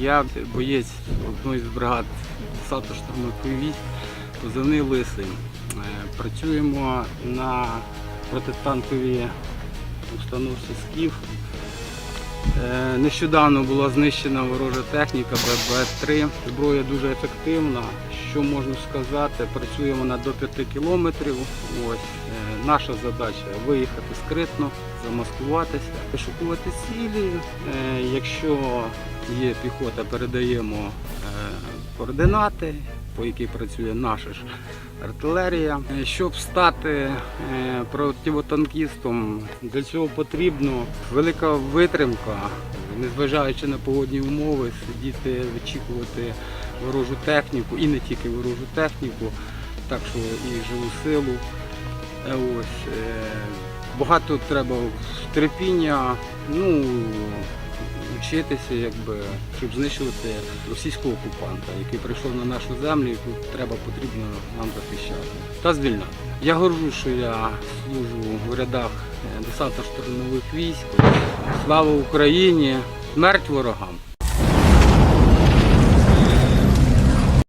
Я боєць одної з бригад САТО штурмових військ, позивний Лисий. Е, Працюємо на протитанковій установці СКІФ. Е, Нещодавно була знищена ворожа техніка ББ-3. Зброя дуже ефективна. Що можу сказати, працює вона до 5 кілометрів. Ось е, наша задача виїхати скритно, замаскуватися, вишукувати цілі. Е, Якщо є піхота, передаємо координати, по якій працює наша ж артилерія. Е, Щоб стати е, противотанкістом, для цього потрібно велика витримка, незважаючи на погодні умови, сидіти, вичікувати ворожу техніку і не тільки ворожу техніку, так що і живу силу. Е, Ось, багато треба терпіння, ну, вчитися, якби, щоб знищувати російського окупанта, який прийшов на нашу землю, яку треба потрібно нам захищати. Та звільняти. Я горжу, що я служу в рядах десантно-штурмових військ. Слава Україні! Смерть ворогам!